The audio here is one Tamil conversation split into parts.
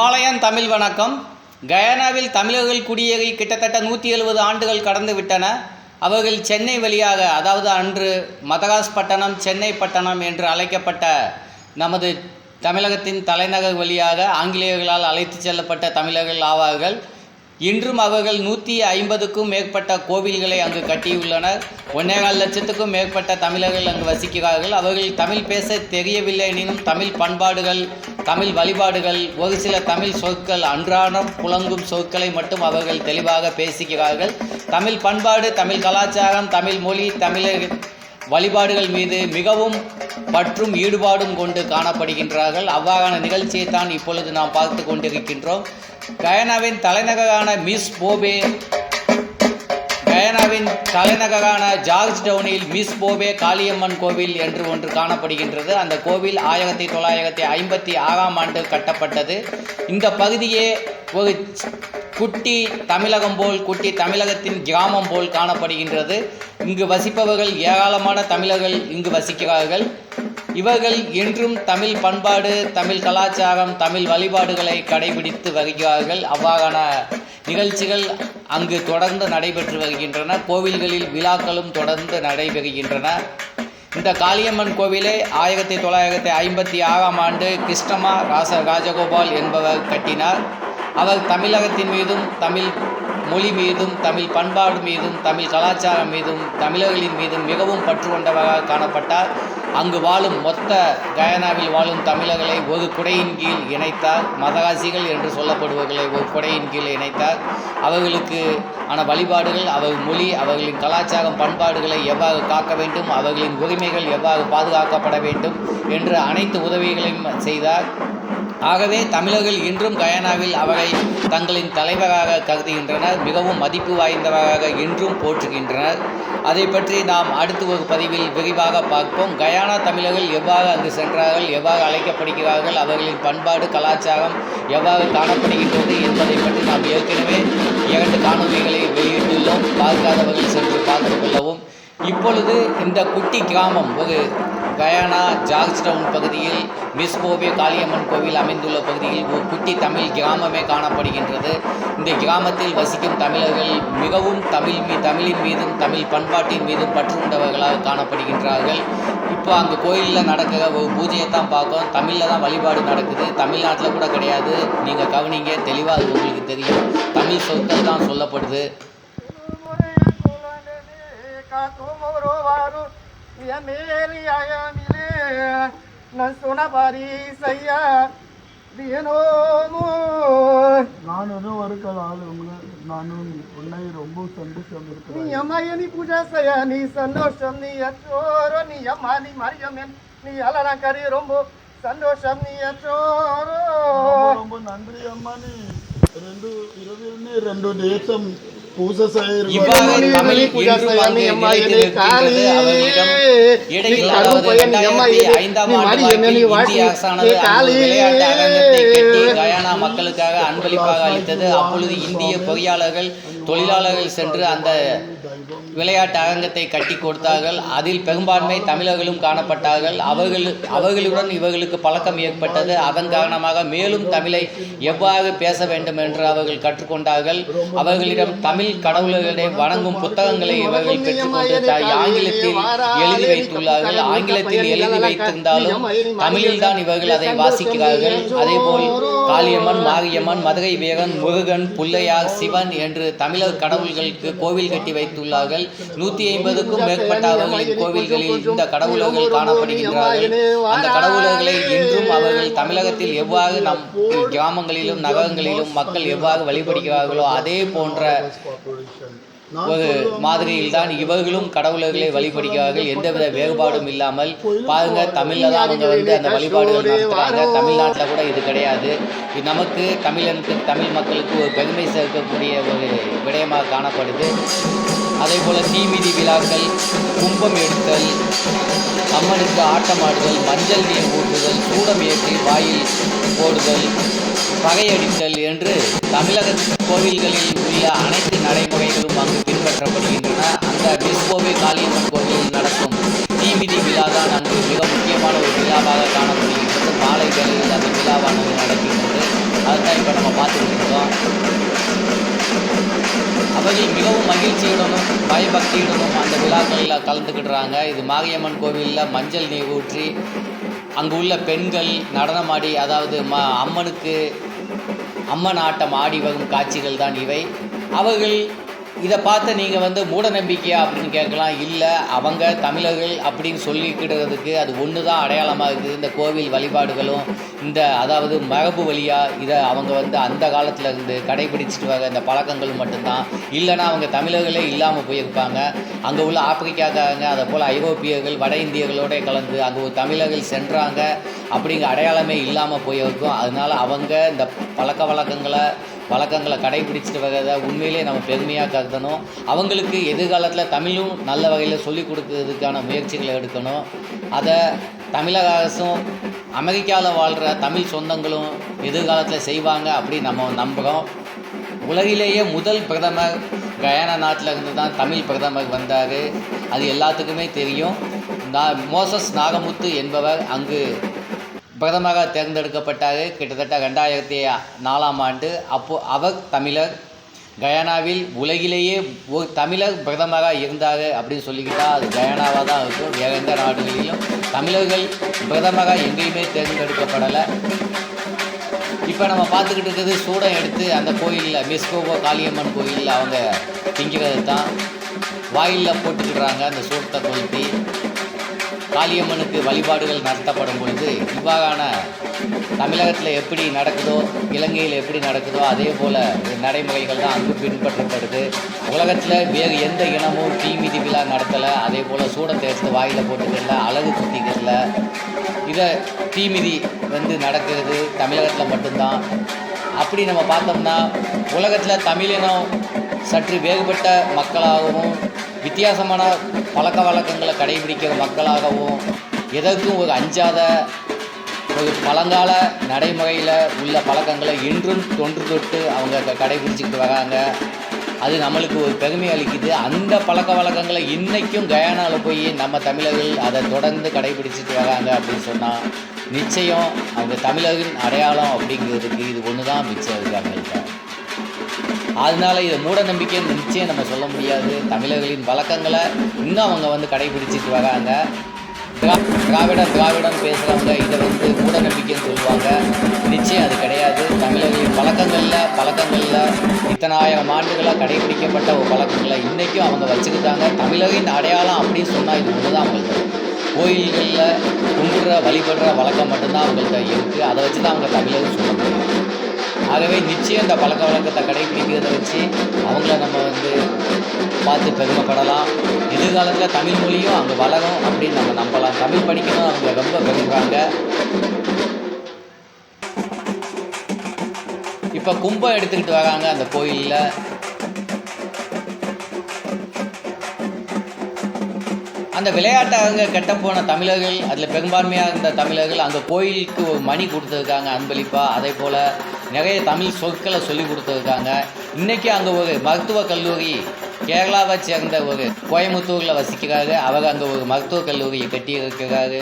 பாளையம் தமிழ் வணக்கம். கயானாவில் தமிழர்கள் குடியேறி கிட்டத்தட்ட நூற்றி எழுபது ஆண்டுகள் கடந்து விட்டன. அவர்கள் சென்னை வழியாக அதாவது அன்று மதராஸ் பட்டணம் சென்னை பட்டணம் என்று அழைக்கப்பட்ட நமது தமிழகத்தின் தலைநகர் வழியாக ஆங்கிலேயர்களால் அழைத்து செல்லப்பட்ட தமிழர்கள் ஆவார்கள். இன்றும் அவர்கள் நூற்றி ஐம்பதுக்கும் மேற்பட்ட கோவில்களை அங்கு கட்டியுள்ளனர். ஒன்னேகால் லட்சத்துக்கும் மேற்பட்ட தமிழர்கள் அங்கு வசிக்கிறார்கள். அவர்கள் தமிழ் பேச தெரியவில்லை எனினும் தமிழ் பண்பாடுகள் தமிழ் வழிபாடுகள் ஒரு சில தமிழ் சொற்கள் அன்றாடம் புழங்கும் சொற்களை மட்டும் அவர்கள் தெளிவாக பேசுகிறார்கள். தமிழ் பண்பாடு தமிழ் கலாச்சாரம் தமிழ் மொழி தமிழர் வழிபாடுகள் மீது மிகவும் பற்றும் ஈடுபாடும் கொண்டு காணப்படுகின்றார்கள். அவ்வாறான நிகழ்ச்சியை தான் இப்பொழுது நாம் பார்த்து கொண்டிருக்கின்றோம். கயனாவின் தலைநகரான மிஸ் போபே கயனாவின் தலைநகரான ஜார்ஜ் டவுனில் மிஸ் போபே காளியம்மன் கோவில் என்று ஒன்று காணப்படுகின்றது. அந்த கோவில் ஆயிரத்தி தொள்ளாயிரத்தி ஐம்பத்தி ஆறாம் ஆண்டு கட்டப்பட்டது. இந்த பகுதியே ஒரு குட்டி தமிழகம் போல் குட்டி தமிழகத்தின் கிராமம் போல் காணப்படுகின்றது. இங்கு வசிப்பவர்கள் ஏராளமான தமிழர்கள் இங்கு வசிக்கிறார்கள். இவர்கள் என்றும் தமிழ் பண்பாடு தமிழ் கலாச்சாரம் தமிழ் வழிபாடுகளை கடைபிடித்து வருகிறார்கள். அவ்வாறான நிகழ்ச்சிகள் அங்கு தொடர்ந்து நடைபெற்று வருகின்றன. கோவில்களில் விழாக்களும் தொடர்ந்து நடைபெறுகின்றன. இந்த காளியம்மன் கோவிலை ஆயிரத்தி தொள்ளாயிரத்தி ஐம்பத்தி ஆறாம் ஆண்டு கிருஷ்ணமா ராச ராஜகோபால் என்பவர் கட்டினார். அவர் தமிழகத்தின் மீதும் தமிழ் மொழி மீதும் தமிழ் பண்பாடு மீதும் தமிழ் கலாச்சாரம் மீதும் தமிழர்களின் மீதும் மிகவும் பற்று கொண்டவராக காணப்பட்டார். அங்கு வாழும் மொத்த கயானாவில் வாழும் தமிழர்களை ஒரு குடையின் கீழ் இணைத்தார். மதராசிகள் என்று சொல்லப்படுபவர்களை ஒரு குடையின் கீழ் இணைத்தார். அவர்களுக்கு ஆன வழிபாடுகள் அவர் மொழி அவர்களின் கலாச்சாரம் பண்பாடுகளை எவ்வாறு காக்க வேண்டும் அவர்களின் உரிமைகள் எவ்வாறு பாதுகாக்கப்பட வேண்டும் என்று அனைத்து உதவிகளையும் செய்தார். ஆகவே தமிழர்கள் இன்றும் கயானாவில் அவரை தங்களின் தலைவராக கருதுகின்றனர் மிகவும் மதிப்பு வாய்ந்தவராக இன்றும் போற்றுகின்றனர். அதை பற்றி நாம் அடுத்து ஒரு பதிவில் விரிவாக பார்ப்போம். கயானா தமிழர்கள் எவ்வாறு அங்கு சென்றார்கள் எவ்வாறு அழைக்கப்படுகிறார்கள் அவர்களின் பண்பாடு கலாச்சாரம் எவ்வாறு காணப்படுகின்றது என்பதை பற்றி நாம் ஏற்கனவே இரண்டு காணொலிகளை வெளியிட்டுள்ளோம். பார்க்காதவர்கள் சென்று பார்த்து கொள்ளவும். இப்பொழுது இந்த குட்டி கிராமம் ஒரு கயானா ஜார்ஜ் டவுன் பகுதியில் மிஸ் போபே காளியம்மன் கோவில் அமைந்துள்ள பகுதியில் ஒரு குட்டி தமிழ் கிராமமே காணப்படுகின்றது. இந்த கிராமத்தில் வசிக்கும் தமிழர்கள் மிகவும் தமிழ் மீ தமிழின் மீதும் தமிழ் பண்பாட்டின் மீதும் பற்றுண்டவர்களாக காணப்படுகின்றார்கள். இப்போ அங்கே கோயிலில் நடக்கிற ஒரு பூஜையை தான் பார்க்கோம் தமிழில் தான் வழிபாடு நடக்குது. தமிழ்நாட்டில் கூட கிடையாது. நீங்கள் கவனிங்க தெளிவாக அது உங்களுக்கு தெரியும். தமிழ் சொற்கள் தான் சொல்லப்படுது. நானும் ஒருக்கள் ஆளும் நானும் உன்னை ரொம்ப சந்தோஷம் இருக்கு நீ அம்மாய நீ பூஜா செய்ய நீ சந்தோஷம் நீ அற்றோரோ நீ அம்மா நீ மரியம் நீ அலரா கறி ரொம்ப சந்தோஷம் நீ அற்றோரோ ரொம்ப நன்றி அம்மா நீ ரெண்டு இரவில் ரெண்டு தேசம் இவ்வாறு செய்ய தமிழ் இன்று வந்து இடையில் அதாவது இரண்டாயிரத்தி ஐந்தாம் ஆண்டு இந்திய அரசானது விளையாட்டு அரங்கத்தை மக்களுக்காக அன்பளிப்பாக அளித்தது. அப்பொழுது இந்திய பொறியாளர்கள் தொழிலாளர்கள் சென்று அந்த விளையாட்டு அரங்கத்தை கட்டி கொடுத்தார்கள். அதில் பெரும்பான்மை தமிழர்களும் காணப்பட்டார்கள். அவர்கள் அவர்களுடன் இவர்களுக்கு பழக்கம் ஏற்பட்டது. அதன் காரணமாக மேலும் தமிழை எவ்வாறு பேச வேண்டும் என்று அவர்கள் கற்றுக்கொண்டார்கள். அவர்களிடம் தமிழ் கடவுள்களை வணங்கும் புத்தகங்களை இவர்கள் பெற்றுக்கொண்டு ஆங்கிலத்தில் எழுதி வைத்துள்ளார்கள். ஆங்கிலத்தில் எழுதி வைத்திருந்தாலும் தமிழில்தான் இவர்கள் அதை வாசிக்கிறார்கள். அதேபோல் காளியம்மன் மாரியம்மன் மதுரை வீரன் முருகன் புள்ளையார் சிவன் என்று தமிழர் கடவுள்களுக்கு கோவில் கட்டி வைத்துள்ளார்கள். நூற்றி ஐம்பதுக்கும் மேற்பட்ட அவர்களின் கோவில்களில் இந்த கடவுளர்கள் காணப்படுகின்றார்கள். அந்த கடவுளர்களை இன்றும் அவர்கள் தமிழகத்தில் எவ்வாறு நம் கிராமங்களிலும் நகரங்களிலும் மக்கள் எவ்வாறு வழிபடுகிறார்களோ அதே போன்ற ஒரு மாதிரியில் தான் இவர்களும் கடவுளர்களை வழிபடுகிறார்கள். எந்தவித வேறுபாடும் இல்லாமல் பாருங்க தமிழ்ல தான் அவங்க வந்து அந்த வழிபாடுகள் தமிழ்நாட்டில் கூட இது கிடையாது. இது நமக்கு தமிழனுக்கு தமிழ் மக்களுக்கு ஒரு பெருமை சேர்க்கக்கூடிய ஒரு விடயமாக காணப்படுது. அதே போல் தீமிதி விழாக்கள் கும்பம் எடுத்தல் அம்மனுக்கு ஆட்டமாடுதல் மஞ்சள் நீர் ஊற்றுதல் சூடம் ஏற்றி வாயில் போடுதல் பகையடித்தல் என்று தமிழக கோவில்களில் உள்ள அனைத்து நடைமுறைகளும் அங்கு பின்பற்றப்படுகின்றன. அந்த டிஸ்கோவே காளியம்மன் கோவிலில் நடக்கும் தீமிதி விழா தான் அங்கு மிக முக்கியமான ஒரு விழாவாக காணப்படுகின்றது. மாலை வேளையில் அந்த விழாவானது நடக்கின்றது. அதுதான் இப்போ நம்ம பார்த்துக்கிட்டு அவர்கள் மிகவும் மகிழ்ச்சியுடனும் பயபக்தியுடனும் அந்த விழாக்களில் கலந்துக்கிடுறாங்க. இது மாரியம்மன் கோவிலில் மஞ்சள் நீர் ஊற்றி அங்கு உள்ள பெண்கள் நடனமாடி அதாவது ம அம்மனுக்கு அம்மன் ஆட்டம் ஆடி வரும் காட்சிகள் தான் இவை. அவர்கள் இதை பார்த்து நீங்கள் வந்து மூட நம்பிக்கையா அப்படின்னு கேட்கலாம். இல்லை அவங்க தமிழர்கள் அப்படின்னு சொல்லிக்கிடுறதுக்கு அது ஒன்று தான் அடையாளமாக இருக்குது. இந்த கோவில் வழிபாடுகளும் இந்த அதாவது மரபு வழியாக இதை அவங்க வந்து அந்த காலத்தில் இருந்து கடைபிடிச்சிட்டு வர இந்த பழக்கங்களும் மட்டும்தான். இல்லைன்னா அவங்க தமிழர்களே இல்லாமல் போயிருப்பாங்க. அங்கே உள்ள ஆப்பிரிக்காக்காரங்க அதை போல் ஐரோப்பியர்கள் வட இந்தியர்களோட கலந்து அங்கே ஒரு தமிழர்கள் சென்றாங்க அப்படிங்கிற அடையாளமே இல்லாமல் போயிருக்கும். அதனால அவங்க இந்த பழக்க வழக்கங்களை வழக்கங்களை கடைபிடிச்சிட்டு வர்றதை உண்மையிலே நம்ம பெருமையாக கருதணும். அவங்களுக்கு எதிர்காலத்தில் தமிழும் நல்ல வகையில் சொல்லிக் கொடுக்கறதுக்கான முயற்சிகளை எடுக்கணும். அதை தமிழக அரசும் அமெரிக்காவில் வாழ்கிற தமிழ் சொந்தங்களும் எதிர்காலத்தில் செய்வாங்க அப்படின்னு நம்ம நம்புகிறோம் உலகிலேயே முதல் பிரதமர் கயானா நாட்டில் இருந்து தான் தமிழ் பிரதமர் வந்தார். அது எல்லாத்துக்குமே தெரியும். நா மோசஸ் நாகமுத்து என்பவர் அங்கு பிரதமராக தேர்ந்தெடுக்கப்பட்டார் கிட்டத்தட்ட ரெண்டாயிரத்தி நாலாம் ஆண்டு. அப்போ அவர் தமிழர். கயானாவில் உலகிலேயே ஒரு தமிழர் பிரதமராக இருந்தார் அப்படின்னு சொல்லிக்கிட்டால் அது கயானாவாக தான் இருக்கும். வேறு எந்த நாடுகளிலும் தமிழர்கள் பிரதமராக எங்கேயுமே தேர்ந்தெடுக்கப்படலை. இப்போ நம்ம பார்த்துக்கிட்டு இருக்கிறது சூடம் எடுத்து அந்த கோயிலில் மிஸ்கோவோ காளியம்மன் கோயிலில் அவங்க திங்கிறது தான் வாயிலில் போட்டுக்கிடுறாங்க அந்த சூடத்தை கொளுத்தி. காளியம்மனுக்கு வழிபாடுகள் நடத்தப்படும் பொழுது இவ்வாறான தமிழகத்தில் எப்படி நடக்குதோ இலங்கையில் எப்படி நடக்குதோ அதே போல் நடைமுறைகள் தான் அங்கு பின்பற்றப்படுது. உலகத்தில் வேறு எந்த இனமும் தீமிதி விழா நடத்தலை. அதே போல் சூடத்தை எடுத்து வாயில் போட்டுக்கல அழகு குத்திக்கல இதை தீமிதி வந்து நடக்கிறது தமிழகத்தில் மட்டும்தான். அப்படி நம்ம பார்த்தோம்னா உலகத்தில் தமிழினம் சற்று வேறுபட்ட மக்களாகவும் வித்தியாசமான பழக்க வழக்கங்களை கடைபிடிக்கிற மக்களாகவும் எதற்கும் ஒரு அஞ்சாத ஒரு பழங்கால நடைமுறையில் உள்ள பழக்கங்களை இன்றும் தொன்று தொட்டு அவங்க கடைபிடிச்சிக்கிட்டு வராங்க. அது நம்மளுக்கு ஒரு பெருமை அளிக்குது. அந்த பழக்க வழக்கங்களை இன்றைக்கும் கயானாவில் போய் நம்ம தமிழர்கள் அதை தொடர்ந்து கடைபிடிச்சிட்டு வராங்க அப்படின்னு சொன்னால் நிச்சயம் அவங்க தமிழரின் அடையாளம் அப்படிங்கிறதுக்கு இது ஒன்று தான் மிச்சம் இருக்குது அவங்கள்ட்ட அதனால இதை மூட நம்பிக்கைன்னு நிச்சயம் நம்ம சொல்ல முடியாது. தமிழர்களின் வழக்கங்களை இன்னும் அவங்க வந்து கடைபிடிச்சிட்டு வராங்க. திரா- திராவிடம் திராவிடம் பேசுகிறவங்க இதை வந்து மூட நம்பிக்கைன்னு சொல்லுவாங்க. நிச்சயம் அது கிடையாது. தமிழர்களின் பழக்கங்களில் பழக்கங்களில் இத்தனாயிரம் ஆண்டுகளாக கடைபிடிக்கப்பட்ட ஒரு பழக்கங்களை இன்றைக்கும் அவங்க வச்சுக்கிட்டாங்க தமிழரின் அடையாளம் அப்படின்னு சொன்னால் இது ஒன்று தான் அவங்களுக்கு கோயில்களில் கும்பிடுற வழிபடுற வழக்கம் மட்டும்தான் அவங்கள்ட்ட இருக்குது அதை வச்சு தான் அவங்க தமிழர்னு சொல்ல முடியும். ஆகவே நிச்சயம் இந்த பழக்க வழக்கத்தை கடைபிடிக்கிறத வச்சு அவங்கள நம்ம வந்து பார்த்து பெருமைப்படலாம். எதிர்காலத்தில் தமிழ் மொழியும் அங்கே வளரும் அப்படின்னு நம்ம நம்பலாம். தமிழ் படிக்கணும் அவங்க ரொம்ப விரும்புகிறாங்க இப்போ கும்பம் எடுத்துக்கிட்டு வராங்க அந்த கோயிலில். அந்த விளையாட்டரங்க கெட்டப்போன தமிழர்கள் அதில் பெரும்பான்மையாக இருந்த தமிழர்கள் அங்கே கோயிலுக்கு ஒரு மணி கொடுத்துருக்காங்க அன்பளிப்பாக அதே போல் நிறைய தமிழ் சொற்களை சொல்லி கொடுத்துருக்காங்க. இன்றைக்கி அங்கே ஒரு மருத்துவக் கல்லூரி கேரளாவை சேர்ந்த ஒரு கோயம்புத்தூரில் வசிக்கிறாரு. அவர் அங்கே ஒரு மருத்துவக் கல்லூரியை கட்டி இருக்கிறாரு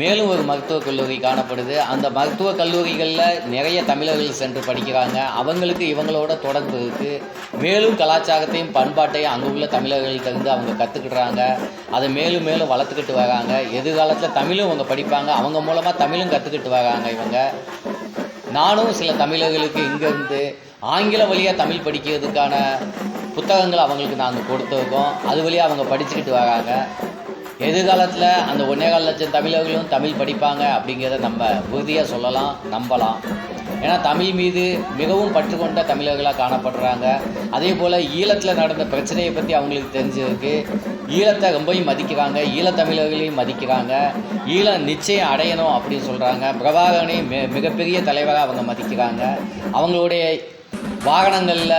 மேலும் ஒரு மருத்துவக் கல்லூரி காணப்படுது. அந்த மருத்துவக் கல்லூரிகளில் நிறைய தமிழர்கள் சென்று படிக்கிறாங்க. அவங்களுக்கு இவங்களோட தொடர்பு இருக்குது மேலும் கலாச்சாரத்தையும் பண்பாட்டையும் அங்கே உள்ள தமிழர்கள்கிட்டருந்து அவங்க கற்றுக்கிடுறாங்க அதை மேலும் மேலும் வளர்த்துக்கிட்டு வராங்க. எதிர்காலத்தில் தமிழும் அவங்க படிப்பாங்க. அவங்க மூலமாக தமிழும் கற்றுக்கிட்டு வராங்க இவங்க. நானும் சில தமிழர்களுக்கு இங்கேருந்து ஆங்கில வழியாக தமிழ் படிக்கிறதுக்கான புத்தகங்கள் அவங்களுக்கு நாங்கள் கொடுத்துருக்கோம். அது வழியாக அவங்க படிச்சுக்கிட்டு வராங்க. எதிர்காலத்தில் அந்த ஒன்றே கால் லட்சம் தமிழர்களும் தமிழ் படிப்பாங்க அப்படிங்கிறத நம்ம உறுதியாக சொல்லலாம் நம்பலாம். ஏன்னா தமிழ் மீது மிகவும் பற்று கொண்ட தமிழர்களாக காணப்படுறாங்க. அதே போல் ஈழத்தில் நடந்த பிரச்சனையை பற்றி அவங்களுக்கு தெரிஞ்சிருக்கு. ஈழத்தை ரொம்பவும் மதிக்கிறாங்க. ஈழத்தமிழர்களையும் மதிக்கிறாங்க. ஈழம் நிச்சயம் அடையணும் அப்படின்னு சொல்கிறாங்க பிரபாகரனை மி மிகப்பெரிய தலைவராக அவங்க மதிக்கிறாங்க. அவங்களுடைய வாகனங்களில்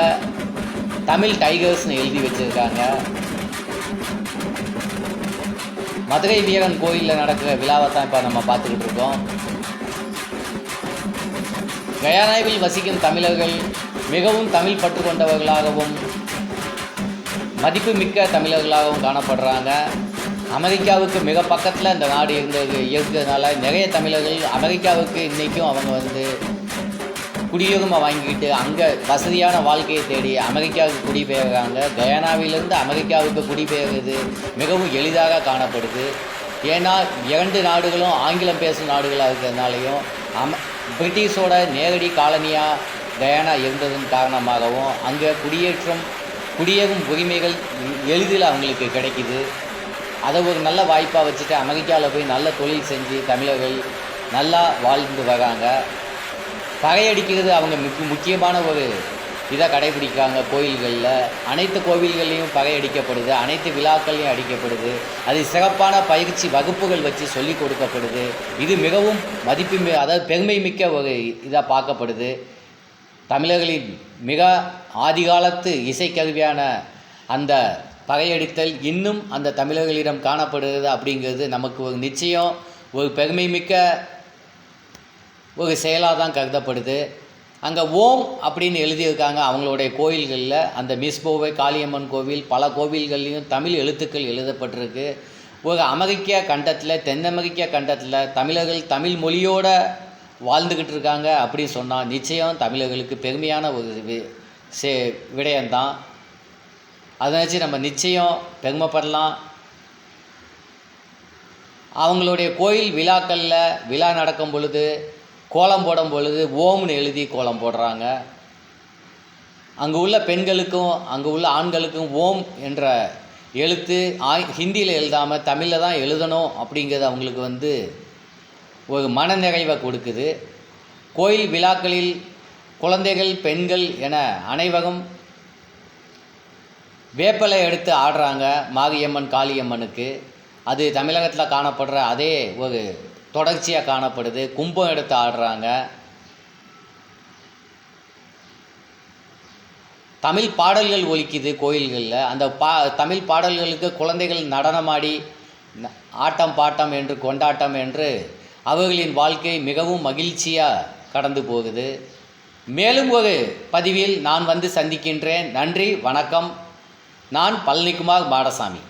தமிழ் டைகர்ஸ்னு எழுதி வச்சுருக்காங்க. மதுரை வீரன் கோயிலில் நடக்கிற விழாவை தான் இப்போ நம்ம பார்த்துக்கிட்டு இருக்கோம். கயானாவில் வசிக்கும் தமிழர்கள் மிகவும் தமிழ் பற்று கொண்டவர்களாகவும் மதிப்புமிக்க தமிழர்களாகவும் காணப்படுறாங்க. அமெரிக்காவுக்கு மிக பக்கத்தில் இந்த நாடு இருந்தது இருக்கிறதுனால நிறைய தமிழர்கள் அமெரிக்காவுக்கு இன்றைக்கும் அவங்க வந்து குடியுரிமை வாங்கிக்கிட்டு அங்கே வசதியான வாழ்க்கையை தேடி அமெரிக்காவுக்கு குடிபெயர்கிறாங்க கயானாவிலிருந்து அமெரிக்காவுக்கு குடிபெயர்வது மிகவும் எளிதாக காணப்படுது. ஏன்னா இரண்டு நாடுகளும் ஆங்கிலம் பேசும் நாடுகளாக இருக்கிறதுனாலையும் அம பிரிட்டிஷோட நேரடி காலனியாக கயானா இருந்ததன் காரணமாகவும் அங்கே குடியேற்றம் குடியேறும் உரிமைகள் எளிதில் அவங்களுக்கு கிடைக்குது. அதை ஒரு நல்ல வாய்ப்பாக வச்சுட்டு அமெரிக்காவில் போய் நல்ல தொழில் செஞ்சு தமிழர்கள் நல்லா வாழ்ந்து வராங்க. பகையடிக்கிறது அவங்க மிக முக்கியமான ஒரு இதை கடைபிடிக்காங்க கோயில்களில். அனைத்து கோவில்கள்லையும் பகையடிக்கப்படுது அனைத்து விழாக்கள்லையும் அடிக்கப்படுது. அது சிறப்பான பயிற்சி வகுப்புகள் வச்சு சொல்லி கொடுக்கப்படுது. இது மிகவும் மதிப்பு மி- அதாவது பெருமை மிக்க ஒரு இதாக பார்க்கப்படுது. தமிழர்களின் மிக ஆதிகாலத்து இசைக்கருவியான அந்த பகையடித்தல் இன்னும் அந்த தமிழர்களிடம் காணப்படுகிறது அப்படிங்கிறது நமக்கு ஒரு நிச்சயம் ஒரு பெருமை மிக்க ஒரு செயலாக தான் கருதப்படுது. அங்கே ஓம் அப்படின்னு எழுதியிருக்காங்க அவங்களுடைய கோயில்களில். அந்த மிஸ்போவை காளியம்மன் கோவில் பல கோவில்கள்லையும் தமிழ் எழுத்துக்கள் எழுதப்பட்டிருக்கு. ஒரு அமெரிக்க கண்டத்தில் தென் அமெரிக்க கண்டத்தில் தமிழர்கள் தமிழ் மொழியோடு வாழ்ந்துக்கிட்டு இருக்காங்க அப்படின்னு சொன்னால் நிச்சயம் தமிழர்களுக்கு பெருமையான ஒரு வி- சே விடயம்தான். அதை வச்சு நம்ம நிச்சயம் பெருமைப்படலாம். அவங்களுடைய கோயில் விழாக்களில் விழா நடக்கும் பொழுது கோலம் போடும் பொழுது ஓம்னு எழுதி கோலம் போடுறாங்க. அங்கே உள்ள பெண்களுக்கும் அங்கே உள்ள ஆண்களுக்கும் ஓம் என்ற எழுத்து ஆய் ஹிந்தியில் எழுதாமல் தமிழில் தான் எழுதணும் அப்படிங்கிறது அவங்களுக்கு வந்து ஒரு மனநிறைவை கொடுக்குது. கோயில் விழாக்களில் குழந்தைகள் பெண்கள் என அனைவரும் வேப்பலை எடுத்து ஆடுறாங்க மாரியம்மன் காளியம்மனுக்கு. அது தமிழகத்தில் காணப்படுற அதே ஒரு தொடர்ச்சியாக காணப்படுது. கும்பம் எடுத்து ஆடுறாங்க. தமிழ் பாடல்கள் ஒலிக்குது கோயில்களில். அந்த பா தமிழ் பாடல்களுக்கு குழந்தைகள் நடனமாடி ஆட்டம் பாட்டம் என்று கொண்டாட்டம் என்று அவர்களின் வாழ்க்கை மிகவும் மகிழ்ச்சியாக கடந்து போகுது. மேலும் ஒரு பதிவில் நான் வந்து சந்திக்கின்றேன். நன்றி வணக்கம். நான் பழனிக்குமார் மாடசாமி.